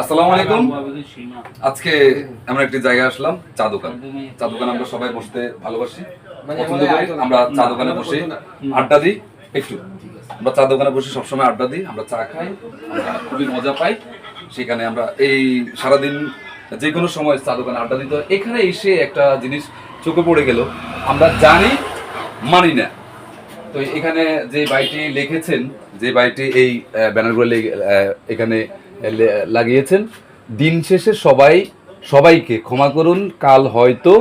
আসসালামু আলাইকুম। আজকে আমরা একটি জায়গায় আসলাম চা দোকান। চা দোকানে আমরা সবাই বসতে ভালোবাসি পছন্দ করি। আমরা চা দোকানে বসে আড্ডা দিই একটু। আমরা চা দোকানে বসে সবসময় আড্ডা দিই আমরা চা খাই খুবই মজা পাই। সেখানে আমরা এই সারাদিন যে কোনো সময় চা দোকানে আড্ডা দিতে হয়। এখানে এসে একটা জিনিস চোখে পড়ে গেল। আমরা জানি মানি না। তো এখানে যে বাইটি লিখেছেন, যে বাইটি এই ব্যানারগুলো এখানে লাগিয়েছেন, দিন শেষে সবাই, সবাইকে ক্ষমা করুন, কাল হয়তো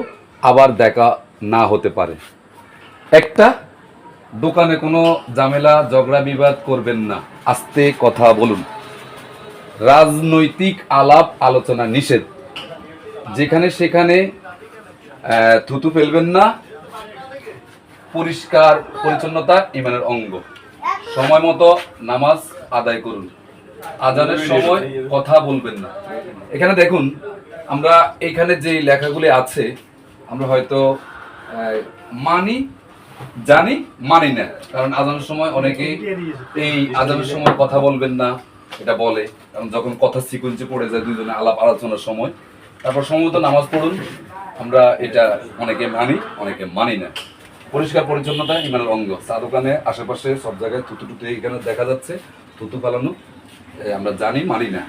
আবার দেখা না হতে পারে। একটা, দোকানে কোনো ঝামেলা, ঝগড়া, বিবাদ করবেন না। আস্তে কথা বলুন। রাজনৈতিক আলাপ, আলোচনা নিষেধ। যেখানে সেখানে থুতু ফেলবেন না পরিষ্কার পরিচ্ছন্নতা ইমানের অঙ্গ। সময় মতো নামাজ আদায় করুন। আজানের সময় কথা বলবেন না। এখানে দেখুন, আমরা এখানে যে লেখাগুলি আছে, আমরা হয়তো মানি, জানি, মানি না। কারণ আজানের সময় অনেকে এই আজানের সময় কথা বলবেন না, এটা বলে। কারণ যখন কথা সিকুয়েন্সে পড়ে যায় দুজনে আলাপ আলোচনার সময়। তারপর সম্ভবত নামাজ পড়ুন। আমরা এটা অনেকে মানি অনেকে মানি না। পরিষ্কার পরিচ্ছন্নতা ইমানের অঙ্গ। চা দোকানে আশেপাশে সব জায়গায় থুতু টুতু এখানে দেখা যাচ্ছে, থুতু ফেলানো। আমরা জানি, মানি না।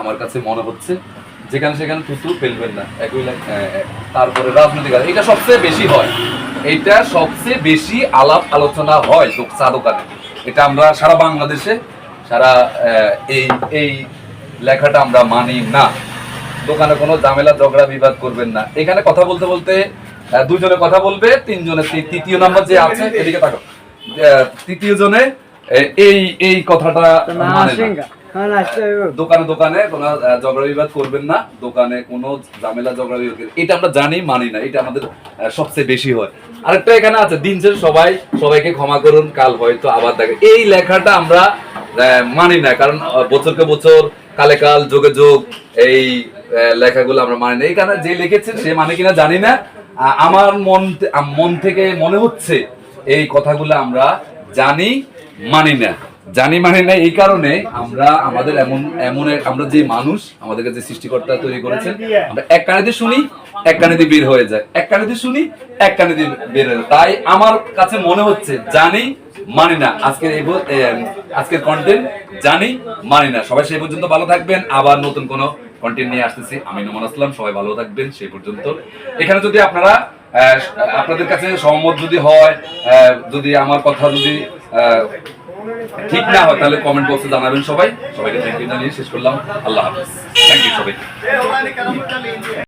আমার কাছে মনে হচ্ছে যেখানে সেখানে থুতু ফেলবেন না। একই তারপরে রাজনৈতিক। এটা সবচেয়ে বেশি হয়। এটা সবচেয়ে বেশি আলাপ আলোচনা হয় চা দোকানে এটা আমরা সারা বাংলাদেশে, সারা এই এই লেখাটা আমরা মানি না। দোকানে কোনো ঝামেলা, ঝগড়া, বিবাদ করবেন না। এখানে কথা বলতে বলতে দুজনে কথা বলবে তিনজনে তৃতীয় নাম্বার যে আছে এদিকে তাকো তৃতীয় জনে এই এই কথাটা মানে দোকানে দোকানে কোনো ঝগড়া বিবাদ করবেন না। দোকানে কোনো ঝামেলা ঝগড়া বিবাদ এটা আমরা জানি মানি না। এটা আমাদের সবচেয়ে বেশি হয়। আরেকটা এখানে আছে দিন শেষে সবাই সবাইকে ক্ষমা করুন কাল হয়তো আবার দেখে এই লেখাটা আমরা আহ, মানি না। কারণ বছরকে বছর কালে কাল যোগে যোগ এই লেখাগুলো আমরা মানি না। এখানে যে লিখেছেন সে মানে কিনা জানি না। আমার মন মন থেকে মনে হচ্ছে এই কথাগুলো আমরা জানি, মানি না। জানি, মানি না, এই কারণে আমরা আমাদের এমন এমন আমরা যে মানুষ আমাদেরকে যে সৃষ্টিকর্তা তৈরি করেছেন, আমরা এক কানে দিয়ে শুনি, এক কানে দিয়ে বের হয়ে যায়। এক কানে দিয়ে শুনি, এক কানে দিয়ে বের হয়ে যায়। তাই আমার কাছে মনে হচ্ছে, জানি, মানি না। আজকের এই আজকের কন্টেন্ট জানি, মানি না। সবাই সেই পর্যন্ত ভালো থাকবেন। আবার নতুন কোনো কন্টেন্ট নিয়ে আসতেছি। আমি নোমান আসলাম, সবাই ভালো থাকবেন, সেই পর্যন্ত। এখানে যদি আপনারা আপনাদের কাছে সহমত যদি হয় যদি আমার কথা যদি ঠিক না হয়, তাহলে কমেন্ট বক্সে জানাবেন সবাই। সবাইকে থ্যাংক ইউ জানিয়ে শেষ করলাম। আল্লাহ হাফিজ। থ্যাংক ইউ সবাই